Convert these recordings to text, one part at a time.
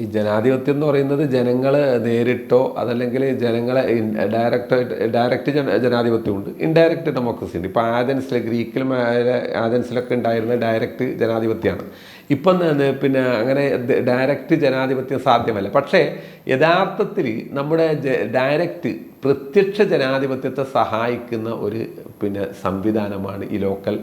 ഈ ജനാധിപത്യം എന്ന് പറയുന്നത് ജനങ്ങൾ നേരിട്ടോ അതല്ലെങ്കിൽ ജനങ്ങളെ ഡയറക്റ്റ് ഡയറക്റ്റ് ജനാധിപത്യമുണ്ട്. ഇൻഡയറക്റ്റ് ഡെമോക്രസി ഉണ്ട്. ഇപ്പോൾ ആദൻസിലെ ഗ്രീക്കിലും ആദൻസിലൊക്കെ ഉണ്ടായിരുന്ന ഡയറക്റ്റ് ജനാധിപത്യമാണ്. ഇപ്പം പിന്നെ അങ്ങനെ ഡയറക്റ്റ് ജനാധിപത്യം സാധ്യമല്ല. പക്ഷേ യഥാർത്ഥത്തിൽ നമ്മുടെ ഡയറക്റ്റ് പ്രത്യക്ഷ ജനാധിപത്യത്തെ സഹായിക്കുന്ന ഒരു പിന്നെ സംവിധാനമാണ് ഈ ലോക്കൽ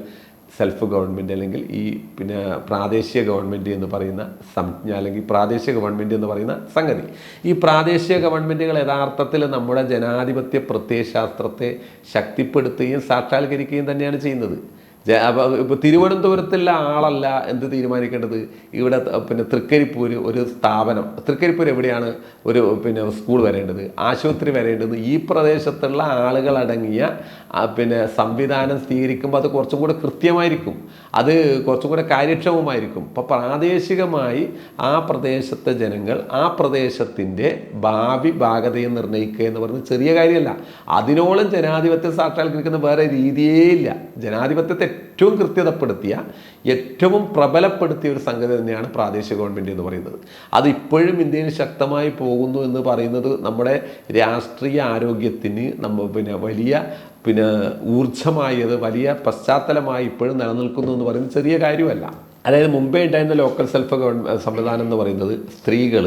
സെൽഫ് ഗവൺമെന്റ് അല്ലെങ്കിൽ ഈ പിന്നെ പ്രാദേശിക ഗവൺമെന്റ് എന്ന് പറയുന്ന സംജ്ഞ അല്ലെങ്കിൽ പ്രാദേശിക ഗവൺമെന്റ് എന്ന് പറയുന്ന സംഗതി. ഈ പ്രാദേശിക ഗവൺമെന്റുകൾ യഥാർത്ഥത്തിൽ നമ്മുടെ ജനാധിപത്യ പ്രത്യയശാസ്ത്രത്തെ ശക്തിപ്പെടുത്തുകയും സാക്ഷാത്കരിക്കുകയും തന്നെയാണ് ചെയ്യുന്നത്. ജ- അപ്പൊ ഇപ്പൊ തിരുവനന്തപുരത്തുള്ള ആളല്ല എന്ത് തീരുമാനിക്കേണ്ടത്? ഇവിടെ പിന്നെ തൃക്കരിപ്പൂര് ഒരു സ്ഥാപനം. തൃക്കരിപ്പൂർ എവിടെയാണ് ഒരു പിന്നെ സ്കൂൾ വരേണ്ടത്? ആശുപത്രി വരേണ്ടത്? ഈ പ്രദേശത്തുള്ള ആളുകളടങ്ങിയ പിന്നെ സംവിധാനം സ്വീകരിക്കുമ്പോൾ അത് കുറച്ചും കൂടെ കൃത്യമായിരിക്കും. അത് കുറച്ചും കൂടെ കാര്യക്ഷമമായിരിക്കും. അപ്പോൾ പ്രാദേശികമായി ആ പ്രദേശത്തെ ജനങ്ങൾ ആ പ്രദേശത്തിന്റെ ഭാവി ഭാഗതയെ നിർണയിക്കുക എന്ന് പറയുന്നത് ചെറിയ കാര്യമല്ല. അതിനോളം ജനാധിപത്യം സാക്ഷാത്കരിക്കുന്ന വേറെ രീതിയേ ഇല്ല. ജനാധിപത്യത്തെ ഏറ്റവും കൃത്യതപ്പെടുത്തിയ ഏറ്റവും പ്രബലപ്പെടുത്തിയ ഒരു സംഗതി തന്നെയാണ് പ്രാദേശിക ഗവൺമെന്റ് എന്ന് പറയുന്നത്. അത് ഇപ്പോഴും ഇന്ത്യയിൽ ശക്തമായി പോകുന്നു എന്ന് പറയുന്നത് നമ്മുടെ രാഷ്ട്രീയ ആരോഗ്യത്തിന് നമ്മൾ പിന്നെ വലിയ പിന്നെ ഊർജമായത് വലിയ പശ്ചാത്തലമായി ഇപ്പോഴും നിലനിൽക്കുന്നു എന്ന് പറയുന്നത് ചെറിയ കാര്യമല്ല. അതായത് മുമ്പേ ഉണ്ടായിരുന്ന ലോക്കൽ സെൽഫ് ഗവൺമെന്റ് സംവിധാനം എന്ന് പറയുന്നത് സ്ത്രീകൾ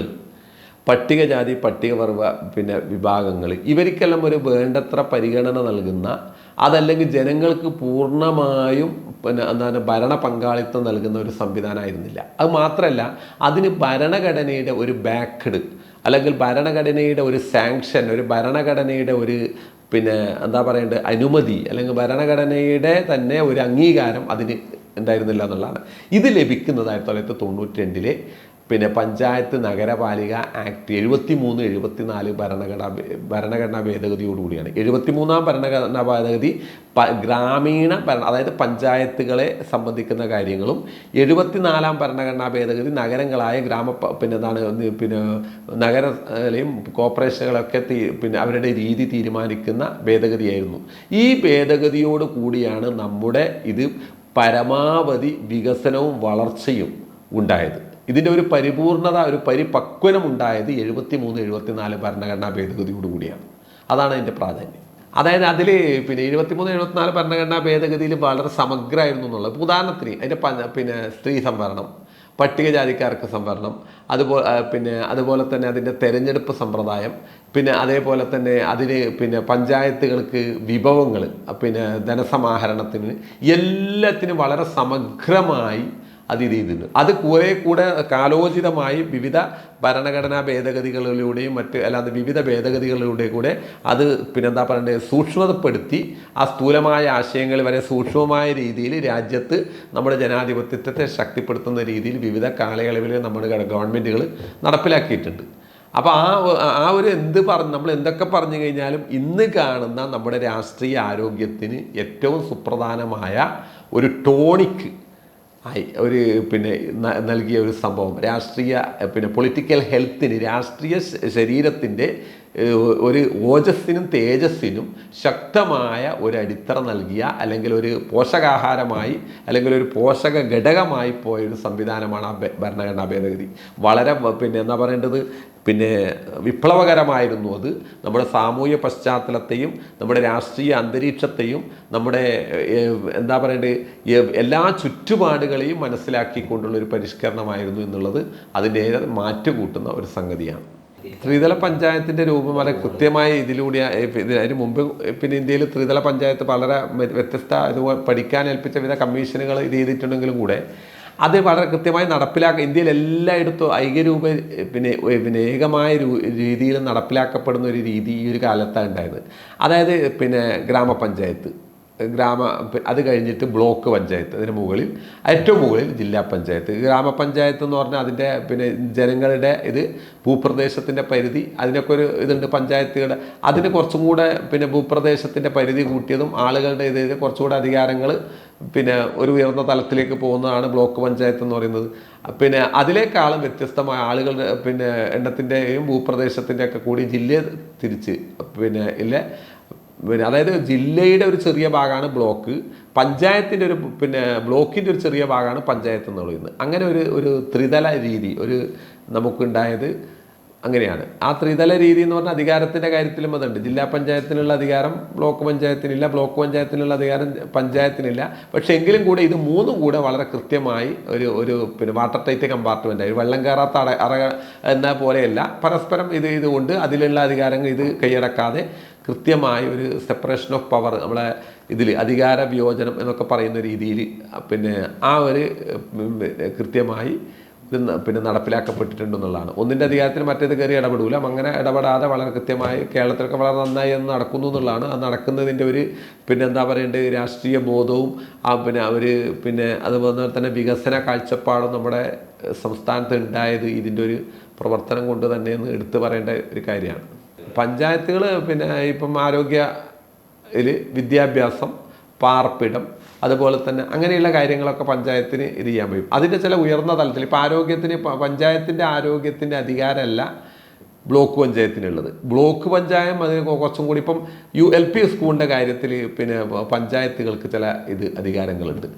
പട്ടികജാതി പട്ടികവർഗ പിന്നെ വിഭാഗങ്ങൾ ഇവർക്കെല്ലാം ഒരു വേണ്ടത്ര പരിഗണന നൽകുന്ന അതല്ലെങ്കിൽ ജനങ്ങൾക്ക് പൂർണമായും പിന്നെ എന്താണ് ഭരണ പങ്കാളിത്തം നൽകുന്ന ഒരു സംവിധാനമായിരുന്നില്ല. അത് മാത്രമല്ല അതിന് ഭരണഘടനയുടെ ഒരു ബാക്കഡ് അല്ലെങ്കിൽ ഭരണഘടനയുടെ ഒരു സാങ്ഷൻ ഒരു ഭരണഘടനയുടെ ഒരു പിന്നെ എന്താ പറയേണ്ടത് അനുമതി അല്ലെങ്കിൽ ഭരണഘടനയുടെ തന്നെ ഒരു അംഗീകാരം അതിന് ഉണ്ടായിരുന്നില്ല എന്നുള്ളതാണ്. ഇത് ലഭിക്കുന്നത് ആയിരത്തി തൊള്ളായിരത്തി തൊണ്ണൂറ്റി രണ്ടിലെ പിന്നെ പഞ്ചായത്ത് നഗരപാലിക ആക്ട് എഴുപത്തി മൂന്ന് എഴുപത്തി നാല് ഭരണഘടനാ ഭരണഘടനാ ഭേദഗതിയോടുകൂടിയാണ്. എഴുപത്തി മൂന്നാം ഭരണഘടനാ ഭേദഗതി ഗ്രാമീണ ഭരണ അതായത് പഞ്ചായത്തുകളെ സംബന്ധിക്കുന്ന കാര്യങ്ങളും എഴുപത്തിനാലാം ഭരണഘടനാ ഭേദഗതി നഗരങ്ങളായ ഗ്രാമ പിന്നെ എന്താണ് പിന്നെ നഗരങ്ങളെയും കോർപ്പറേഷനുകളൊക്കെ പിന്നെ അവരുടെ രീതി തീരുമാനിക്കുന്ന ഭേദഗതിയായിരുന്നു. ഈ ഭേദഗതിയോട് കൂടിയാണ് നമ്മുടെ ഇത് പരമാവധി വികസനവും വളർച്ചയും ഉണ്ടായത്. ഇതിന്റെ ഒരു പരിപൂർണത ഒരു പരിപക്വനം ഉണ്ടായത് എഴുപത്തി മൂന്ന് എഴുപത്തിനാല് ഭരണഘടനാ ഭേദഗതിയോട് കൂടിയാണ്. അതാണ് അതിന്റെ പ്രാധാന്യം. അതായത് അതിൽ പിന്നെ എഴുപത്തിമൂന്ന് എഴുപത്തിനാല് ഭരണഘടനാ ഭേദഗതിയിൽ വളരെ സമഗ്രമായിരുന്നു എന്നുള്ളത്. ഉദാഹരണത്തിന് അതിന്റെ പിന്നെ സ്ത്രീ സംവരണം പട്ടികജാതിക്കാർക്ക് സംവരണം അതുപോലെ പിന്നെ അതുപോലെ തന്നെ അതിന്റെ തെരഞ്ഞെടുപ്പ് സമ്പ്രദായം പിന്നെ അതേപോലെ തന്നെ അതിന് പിന്നെ പഞ്ചായത്തുകൾക്ക് വിഭവങ്ങൾ പിന്നെ ധനസമാഹരണത്തിന് എല്ലാത്തിനും വളരെ സമഗ്രമായി അത് ഇത് ചെയ്തിട്ടുണ്ട് അത് കുറെ കൂടെ കാലോചിതമായി വിവിധ ഭരണഘടനാ ഭേദഗതികളിലൂടെയും മറ്റ് അല്ലാതെ വിവിധ ഭേദഗതികളിലൂടെ കൂടെ അത് പിന്നെന്താ പറയണ്ടത് സൂക്ഷ്മതപ്പെടുത്തി ആ സ്ഥൂലമായ ആശയങ്ങൾ വരെ സൂക്ഷ്മമായ രീതിയിൽ രാജ്യത്ത് നമ്മുടെ ജനാധിപത്യത്തെ ശക്തിപ്പെടുത്തുന്ന രീതിയിൽ വിവിധ കാലയളവിൽ നമ്മുടെ ഗവൺമെന്റുകൾ നടപ്പിലാക്കിയിട്ടുണ്ട്. അപ്പോൾ ആ ആ ഒരു എന്ത് പറഞ്ഞ് നമ്മൾ എന്തൊക്കെ പറഞ്ഞു കഴിഞ്ഞാലും ഇന്ന് കാണുന്ന നമ്മുടെ രാഷ്ട്രീയ ആരോഗ്യത്തിന് ഏറ്റവും സുപ്രധാനമായ ഒരു ടോണിക് ആയി ഒരു പിന്നെ നൽകിയ ഒരു സംഭവം. രാഷ്ട്രീയ പിന്നെ പൊളിറ്റിക്കൽ ഹെൽത്തിന് രാഷ്ട്രീയ ശരീരത്തിന്റെ ഒരു ഓജസ്സിനും തേജസ്സിനും ശക്തമായ ഒരു അടിത്തറ നൽകിയ അല്ലെങ്കിൽ ഒരു പോഷകാഹാരമായി അല്ലെങ്കിൽ ഒരു പോഷക ഘടകമായി പോയ ഒരു സംവിധാനമാണ് ആ ഭരണഘടനാ ഭേദഗതി. വളരെ പിന്നെ എന്താ പറയേണ്ടത്? പിന്നെ വിപ്ലവകരമായിരുന്നു അത്. നമ്മുടെ സാമൂഹ്യ പശ്ചാത്തലത്തെയും നമ്മുടെ രാഷ്ട്രീയ അന്തരീക്ഷത്തെയും നമ്മുടെ എന്താ പറയേണ്ടത് എല്ലാ ചുറ്റുപാടുകളെയും മനസ്സിലാക്കിക്കൊണ്ടുള്ള ഒരു പരിഷ്കരണമായിരുന്നു എന്നുള്ളത് അതിന്റെ മാറ്റുകൂട്ടുന്ന ഒരു സംഗതിയാണ്. ത്രിതല പഞ്ചായത്തിന്റെ രൂപം വളരെ കൃത്യമായ ഇതിലൂടെ അതിന് മുമ്പ് പിന്നെ ഇന്ത്യയിൽ ത്രിതല പഞ്ചായത്ത് വളരെ വ്യ- വ്യത്യസ്ത ഇത് പഠിക്കാൻ ഏൽപ്പിച്ച വിധ കമ്മീഷനുകൾ ഇത് ചെയ്തിട്ടുണ്ടെങ്കിലും കൂടെ അത് വളരെ കൃത്യമായി നടപ്പിലാക്കുക ഇന്ത്യയിൽ എല്ലായിടത്തും ഐക്യരൂപ പിന്നെ പിന്നെ ഏകമായ രീതിയിൽ നടപ്പിലാക്കപ്പെടുന്ന ഒരു രീതി ഈ ഒരു കാലത്താണ് ഉണ്ടായത്. അതായത് പിന്നെ ഗ്രാമപഞ്ചായത്ത്. ഗ്രാമ അത് കഴിഞ്ഞിട്ട് ബ്ലോക്ക് പഞ്ചായത്ത് അതിന് മുകളിൽ ഏറ്റവും മുകളിൽ ജില്ലാ പഞ്ചായത്ത്. ഗ്രാമപഞ്ചായത്ത് എന്ന് പറഞ്ഞാൽ അതിന്റെ പിന്നെ ജനങ്ങളുടെ ഇത് ഭൂപ്രദേശത്തിന്റെ പരിധി അതിനൊക്കെ ഒരു ഇതുണ്ട് പഞ്ചായത്തുകളുടെ അതിന് കുറച്ചും കൂടെ പിന്നെ ഭൂപ്രദേശത്തിന്റെ പരിധി കൂട്ടിയതും ആളുകളുടെ ഇത് കുറച്ചുകൂടെ അധികാരങ്ങൾ പിന്നെ ഒരു ഉയർന്ന തലത്തിലേക്ക് പോകുന്നതാണ് ബ്ലോക്ക് പഞ്ചായത്ത് എന്ന് പറയുന്നത്. പിന്നെ അതിലേക്കാളും വ്യത്യസ്തമായ ആളുകളുടെ പിന്നെ എണ്ണത്തിന്റെയും ഭൂപ്രദേശത്തിന്റെയൊക്കെ കൂടി ജില്ല തിരിച്ച് പിന്നെ ഇല്ലേ. പിന്നെ അതായത് ജില്ലയുടെ ഒരു ചെറിയ ഭാഗമാണ് ബ്ലോക്ക് പഞ്ചായത്തിന്റെ ഒരു പിന്നെ ബ്ലോക്കിന്റെ ഒരു ചെറിയ ഭാഗമാണ് പഞ്ചായത്ത് എന്ന് പറയുന്നത്. അങ്ങനെ ഒരു ഒരു ത്രിതല രീതി ഒരു നമുക്കുണ്ടായത് അങ്ങനെയാണ്. ആ ത്രിതല രീതി എന്ന് പറഞ്ഞാൽ അധികാരത്തിന്റെ കാര്യത്തിലും അതുണ്ട്. ജില്ലാ പഞ്ചായത്തിനുള്ള അധികാരം ബ്ലോക്ക് പഞ്ചായത്തിനില്ല ബ്ലോക്ക് പഞ്ചായത്തിനുള്ള അധികാരം പഞ്ചായത്തിനില്ല. പക്ഷേ എങ്കിലും കൂടെ ഇത് മൂന്നും കൂടെ വളരെ കൃത്യമായി ഒരു ഒരു പിന്നെ വാട്ടർ ടൈറ്റ് കമ്പാർട്ട്മെന്റ് ആയി. വെള്ളം കയറാത്ത അറ എന്ന പോലെയല്ല. പരസ്പരം ഇത് ഇതുകൊണ്ട് അതിലുള്ള അധികാരങ്ങൾ ഇത് കൈയടക്കാതെ കൃത്യമായ ഒരു സെപ്പറേഷൻ ഓഫ് പവർ നമ്മളെ ഇതിൽ അധികാര വിയോജനം എന്നൊക്കെ പറയുന്ന രീതിയിൽ പിന്നെ ആ ഒരു കൃത്യമായി പിന്നെ നടപ്പിലാക്കപ്പെട്ടിട്ടുണ്ടെന്നുള്ളതാണ് ഒന്നിന്റെ അധികാരത്തിൽ മറ്റേത് കയറി ഇടപെടൂല. അങ്ങനെ ഇടപെടാതെ വളരെ കൃത്യമായി കേരളത്തിലൊക്കെ വളരെ നന്നായി എന്ന് നടക്കുന്നു എന്നുള്ളതാണ്. അത് നടക്കുന്നതിന്റെ ഒരു പിന്നെ എന്താ പറയേണ്ടത്? രാഷ്ട്രീയ ബോധവും ആ പിന്നെ അവർ പിന്നെ അതുപോലെ തന്നെ വികസന കാഴ്ചപ്പാടും നമ്മുടെ സംസ്ഥാനത്ത് ഉണ്ടായത് ഇതിന്റെ ഒരു പ്രവർത്തനം കൊണ്ട് തന്നെയെന്ന് എടുത്തു പറയേണ്ട ഒരു കാര്യമാണ്. പഞ്ചായത്തുകൾ പിന്നെ ഇപ്പം ആരോഗ്യ ഇതിൽ വിദ്യാഭ്യാസം പാർപ്പിടം അതുപോലെ തന്നെ അങ്ങനെയുള്ള കാര്യങ്ങളൊക്കെ പഞ്ചായത്തിന് ഇത് ചെയ്യാൻ പറ്റും. അതിന്റെ ചില ഉയർന്ന തലത്തിൽ ഇപ്പോൾ ആരോഗ്യത്തിന് പഞ്ചായത്തിന്റെ ആരോഗ്യത്തിന്റെ അധികാരമല്ല ബ്ലോക്ക് പഞ്ചായത്തിനുള്ളത്. ബ്ലോക്ക് പഞ്ചായം അതിന് കുറച്ചും കൂടി ഇപ്പം യു എൽ പി സ്കൂളിന്റെ കാര്യത്തിൽ പിന്നെ പഞ്ചായത്തുകൾക്ക് ചില ഇത് അധികാരങ്ങളുണ്ട്.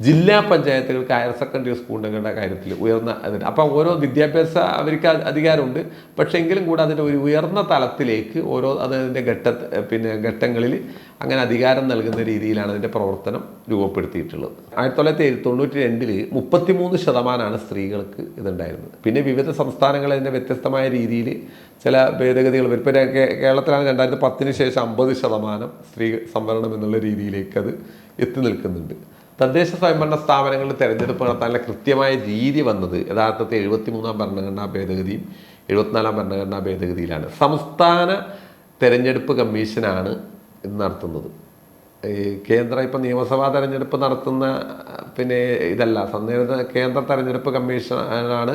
ജില്ലാ പഞ്ചായത്തുകൾക്ക് ഹയർ സെക്കൻഡറി സ്കൂളുകളുടെ കാര്യത്തിൽ ഉയർന്ന അതിന് അപ്പം ഓരോ വിദ്യാഭ്യാസ അവർക്ക് അധികാരമുണ്ട്. പക്ഷേ എങ്കിലും കൂടെ അതിന്റെ ഒരു ഉയർന്ന തലത്തിലേക്ക് ഓരോ അതിന്റെ ഘട്ട പിന്നെ ഘട്ടങ്ങളിൽ അങ്ങനെ അധികാരം നൽകുന്ന രീതിയിലാണ് അതിന്റെ പ്രവർത്തനം രൂപപ്പെടുത്തിയിട്ടുള്ളത്. ആയിരത്തി തൊള്ളായിരത്തി തൊണ്ണൂറ്റി രണ്ടിൽ മുപ്പത്തിമൂന്ന് ശതമാനമാണ് സ്ത്രീകൾക്ക് ഇതുണ്ടായിരുന്നത്. പിന്നെ വിവിധ സംസ്ഥാനങ്ങൾ അതിന്റെ വ്യത്യസ്തമായ രീതിയിൽ ചില ഭേദഗതികൾ വരും. കേ- കേരളത്തിലാണ് രണ്ടായിരത്തി പത്തിന് ശേഷം അമ്പത് ശതമാനം സ്ത്രീ സംവരണം എന്നുള്ള രീതിയിലേക്ക് അത് എത്തി നിൽക്കുന്നുണ്ട്. തദ്ദേശ സ്വയംഭരണ സ്ഥാപനങ്ങളിൽ തെരഞ്ഞെടുപ്പ് നടത്താനുള്ള കൃത്യമായ രീതി വന്നത്. യഥാർത്ഥത്തിൽ എഴുപത്തി മൂന്നാം ഭരണഘടനാ ഭേദഗതിയും എഴുപത്തിനാലാം ഭരണഘടനാ ഭേദഗതിയിലാണ്. സംസ്ഥാന തെരഞ്ഞെടുപ്പ് കമ്മീഷനാണ് ഇത് നടത്തുന്നത്. കേന്ദ്ര ഇപ്പം നിയമസഭാ തെരഞ്ഞെടുപ്പ് നടത്തുന്ന പിന്നെ ഇതല്ല കേന്ദ്ര തെരഞ്ഞെടുപ്പ് കമ്മീഷനാണ്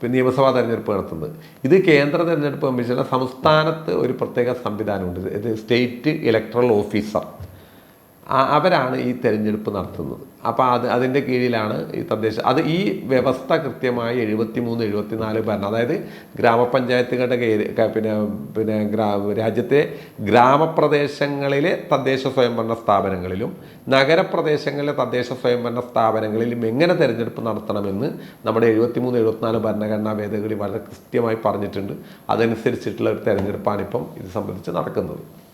പിന്നെ നിയമസഭാ തെരഞ്ഞെടുപ്പ് നടത്തുന്നത്. ഇത് കേന്ദ്ര തെരഞ്ഞെടുപ്പ് കമ്മീഷനിലെ സംസ്ഥാനത്ത് ഒരു പ്രത്യേക സംവിധാനമുണ്ട്. ഇത് സ്റ്റേറ്റ് ഇലക്ട്രൽ ഓഫീസർ. അവരാണ് ഈ തെരഞ്ഞെടുപ്പ് നടത്തുന്നത്. അപ്പോൾ അത് അതിന്റെ കീഴിലാണ് ഈ തദ്ദേശ അത് ഈ വ്യവസ്ഥ കൃത്യമായി എഴുപത്തി മൂന്ന് എഴുപത്തിനാല് ഭരണം അതായത് ഗ്രാമപഞ്ചായത്തുകളുടെ പിന്നെ പിന്നെ ഗ്രാ രാജ്യത്തെ ഗ്രാമപ്രദേശങ്ങളിലെ തദ്ദേശ സ്വയംഭരണ സ്ഥാപനങ്ങളിലും നഗരപ്രദേശങ്ങളിലെ തദ്ദേശ സ്വയംഭരണ സ്ഥാപനങ്ങളിലും എങ്ങനെ തെരഞ്ഞെടുപ്പ് നടത്തണമെന്ന് നമ്മുടെ എഴുപത്തി മൂന്ന് എഴുപത്തിനാല് ഭരണഘടനാ ഭേദഗതി വളരെ കൃത്യമായി പറഞ്ഞിട്ടുണ്ട്. അതനുസരിച്ചിട്ടുള്ള ഒരു തെരഞ്ഞെടുപ്പാണ് ഇപ്പം ഇത് സംബന്ധിച്ച് നടക്കുന്നത്.